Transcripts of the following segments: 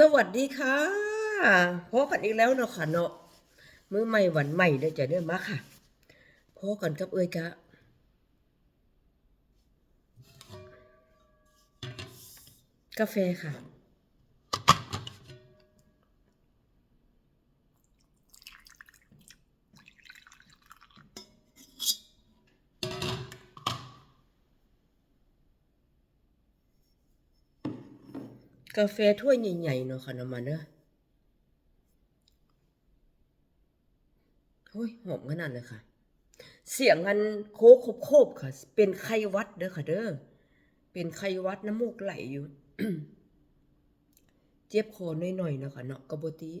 สวัสดีค่ะพบกันอีกแล้วเนาะค่ะเนาะมือใหม่หวันใหม่ได้อจะเด้อมาค่ะพบกันกับเอ้ยกะกาแฟค่ะ กาแฟถ้วยใหญ่ๆเนาะค่ะน้ำมาเนอะโอ้ยหอมขนาดเลยค่ะ เสียงอันโคกโคบค่ะ เป็นไข้วัดเด้อค่ะ เด้อเป็นไข้วัดน้ำมูกไหลอยู่ เจ็บคอหน่อยๆนะค่ะเนาะกะบ่ติ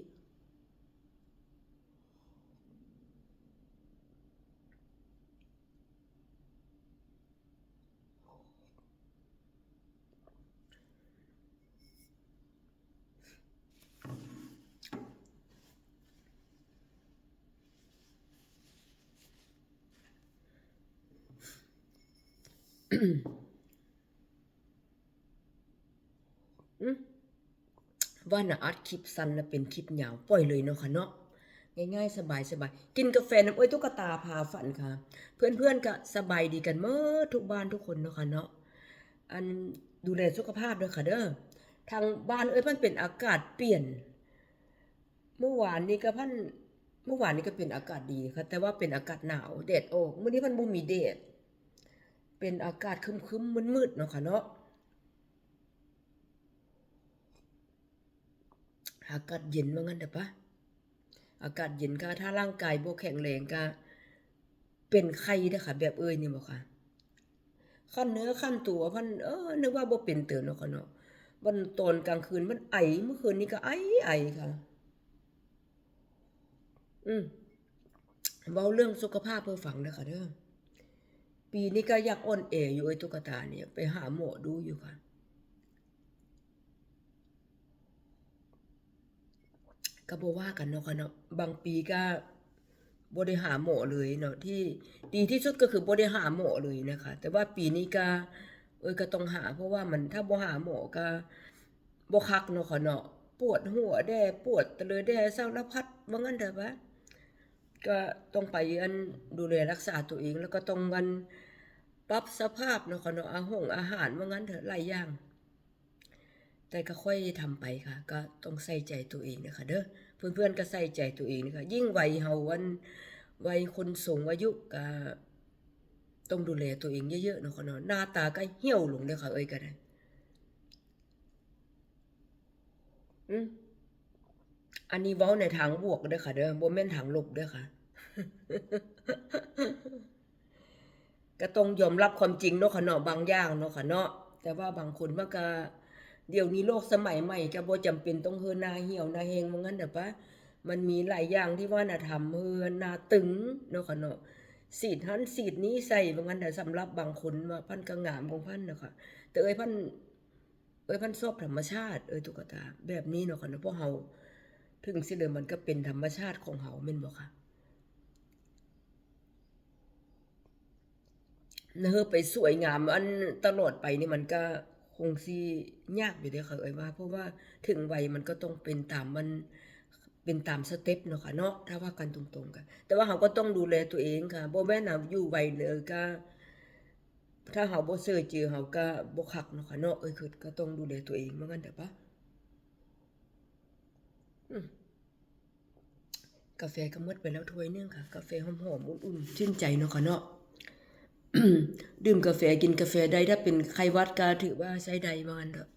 ว่าน่ะอัดคลิปสั้นนะเป็นคลิปยาวปล่อยเลยเนาะค่ะเนาะง่ายๆ สบายๆกินกาแฟน้ำอ้อยตุ๊กตาพาฝันค่ะ เพื่อนๆก็สบายดีกันเมื่อทุกบ้านทุกคนเนาะค่ะเนาะอันดูแลสุขภาพด้วยค่ะเด้อทางบ้านเอ้ยมันเป็นอากาศเปลี่ยน เมื่อวานนี้ก็พันเมื่อวานนี้ก็เป็นอากาศดีค่ะแต่ว่าเป็นอากาศหนาวแดดออกมื้อนี้มันบ่มีแดด เป็นอากาศครึมๆมืดๆเนาะค่ะเนาะอากาศเย็นว่างั้นเถอปะอากาศเย็นก็ถ้าร่างกายบ่แข็งแรงก็เป็นไข้เด้อค่ะ แบบเอ้ยนี่บ่ค่ะขั้นเนื้อขั้นตัวพันเออนึกว่าบ่เป็นเตือนเนาะค่ะเนาะวันตอนกลางคืนมันไอเมื่อคืนนี้ก็ไอไอค่ะ อืมเว้าเรื่องสุขภาพเพื่อฟังเด้อค่ะเด้อ ปีนี้ก็อยากอ่อนแออยู่ไอ้ตุ๊กตาเนี่ย ไปหาหมอดูอยู่ค่ะ ก็บ่ว่ากันเนาะค่ะเนาะบางปีก็บ่ได้หาหมอเลยเนาะที่ดีที่สุดก็คือบ่ได้หาหมอเลยนะคะ แต่ว่าปีนี้ก็เอ้ยก็ต้องหา เพราะว่ามันถ้าบ่หาหมอก็บ่คักเนาะค่ะเนาะปวดหัวแด่ปวดตะเลยแด่สารพัดว่างั้นเถอะปะ ก็ต้องไปอันดูแลรักษาตัวเองแล้วก็ต้องกันปรับสภาพเนาะค่ะเนาะอาหงอาหารว่างั้นเถอะหลายอย่าง แต่ก็ค่อยทำไปค่ะ ก็ต้องใส่ใจตัวเองนะคะเด้อเพื่อนๆก็ใส่ใจตัวเองนะคะยิ่งวัยเฮาวันวัยคนสูงอายุก็ต้องดูแลตัวเองเยอะๆเนาะค่ะเนาะหน้าตาก็เหี่ยวลงเด้อค่ะเอ้ยก็ได้อืม อันนี้เว้าในทางบวกด้อค่ะ เด้อบ่แม่นทางลบด้อค่ะ ก็ต้องยอมรับความจริงเนาะค่ะเนาะบางอย่างเนาะค่ะเนาะแต่ว่าบางคนมันก็เดี๋ยวนี้โลกสมัยใหม่ก็บ่จำเป็นต้องเฮือหน้าเหี่ยวหน้าแหงว่างั้นเด้อปะมันมีหลายอย่างที่ว่าน่ะทำเฮือหน้าตึงเนาะค่ะเนาะสีดหันสีดนี้ใส่ว่างั้นเด้อสำหรับบางคนว่าพันก็งามของพันเนาะค่ะแต่เอ้ยพันเอ้ยพันชอบธรรมชาติ เอ้ยตุ๊กตาแบบนี้เนาะค่ะเนาะเพราะเฮา ถึงสิเดิมมันก็เป็นธรรมชาติของเฮาแม่นบ่ค่ะเนอไปสวยงามอันตลอดไปนี่มันก็คงสิยากอยู่เด้อค่ะเอ้ยว่า เพราะว่าถึงวัยมันก็ต้องเป็นตามมันเป็นตามสเต็ปเนาะค่ะเนาะถ้าว่ากันตรงๆกันแต่ว่าเราก็ต้องดูแลตัวเองค่ะบ่แม่นอยู่วัยเลยก็ ถ้าเราบ่เซอเจอเราก็บ่คักเนาะค่ะเนาะเอ้ยคือก็ต้องดูแลตัวเองเหมือนกันเด้อปะอืม กาแฟก็มดไปแล้วถ้วยนึงค่ะ กาแฟหอมๆอุ่นๆชื่นใจเนาะค่ะเนาะดื่มกาแฟกินกาแฟได้ถ้าเป็นไข้หวัดก็ถือว่าใช้ได้ว่างั้นเถอะ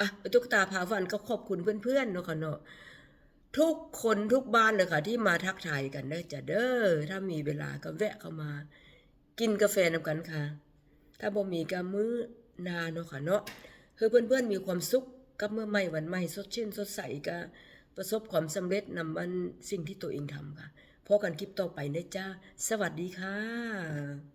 อะตุ๊กตาพาฟันก็ขอบคุณเพื่อนๆเนาะค่ะเนาะทุกคนทุกบ้านเลยค่ะ ที่มาทักทายกันเด้จ้ะเด้อถ้ามีเวลาก็แวะเข้ามา กินกาแฟนำกันค่ะ ถ้าบ่มีก็มื้อนาเนาะค่ะเนาะคือเพื่อนๆมีความสุขกับเมื่อใหม่วันใหม่สดชื่นสดใสก็ ประสบความสำเร็จนำมันสิ่งที่ตัวเองทำค่ะพบกันคลิปต่อไปนะจ้า สวัสดีค่ะ